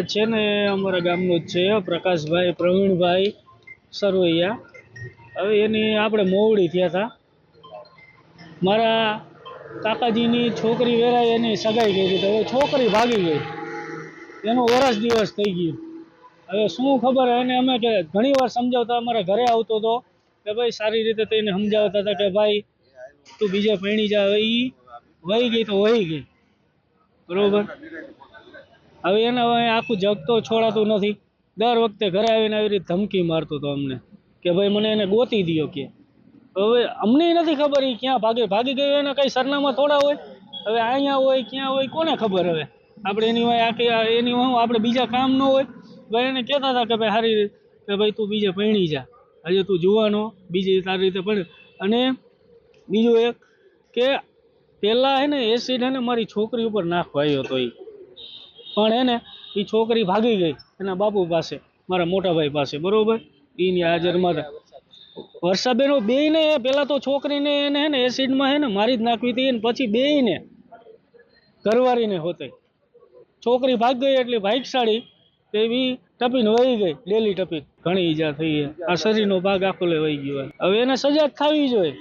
આ છે ને અમારા ગામનું જ છે, પ્રકાશભાઈ, પ્રવીણભાઈ સરવૈયા હવે એની આપણે મોવડી થયા હતા. મારા કાકાજીની છોકરી વેરાઈ એની સગાઈ ગઈ હતી હવે છોકરી ભાગી ગઈ. એનો વરસ દિવસ થઈ ગયું. હવે શું ખબર એને અમે કે ઘણી વાર સમજાવતા, અમારા ઘરે આવતો હતો કે ભાઈ સારી રીતે તેને સમજાવતા હતા કે ભાઈ, તું બીજે પૈણી જા, ઈ વહી ગઈ તો વહી ગઈ. બરોબર? હવે એને હવે આખું જગ છોડાતું નથી. દર વખતે ઘરે આવીને આવી રીતે ધમકી મારતો હતો અમને. કે ભાઈ મને એને ગોતી દ્યો કે. હવે અમને નથી ખબર એ ક્યાં ભાગે, ભાગી ગયો એના કંઈ સરનામાં થોડા હોય? હવે અહીંયા હોય, ક્યાં હોય, કોને ખબર હવે? આપણે એની હોય આખી એની હું આપણે બીજા કામ ન હોય. ભાઈ એને કહેતા હતા કે ભાઈ સારી કે ભાઈ તું બીજે ભણી જા. હજે તું જુવાનો બીજી સારી રીતે પણ અને બીજું એક કે પહેલાં હે ને એસિડ હે ને મારી છોકરી ઉપર નાખવા આવ્યો હતો એ પણ એને એ છોકરી ભાગી ગઈ એના બાપુ પાસે, મારા મોટાભાઈ પાસે, બરોબર? એની હાજરમાં હતા વર્ષાબેનો બેયને પહેલાં તો છોકરીને એને હે ને એસિડમાં હે ને મારી જ નાખવી હતી ને પછી બેયને ઘરવાળીને હોતે. છોકરી ભાગ ગઈ એટલે ભાગશાળી એવી ટપીને વહી ગઈ ડેલી ટપી ઘણી ઈજા થઈ આ શરીરનો ભાગ આખો લે વહી ગયો હવે એને સજા જ થવી જોઈએ.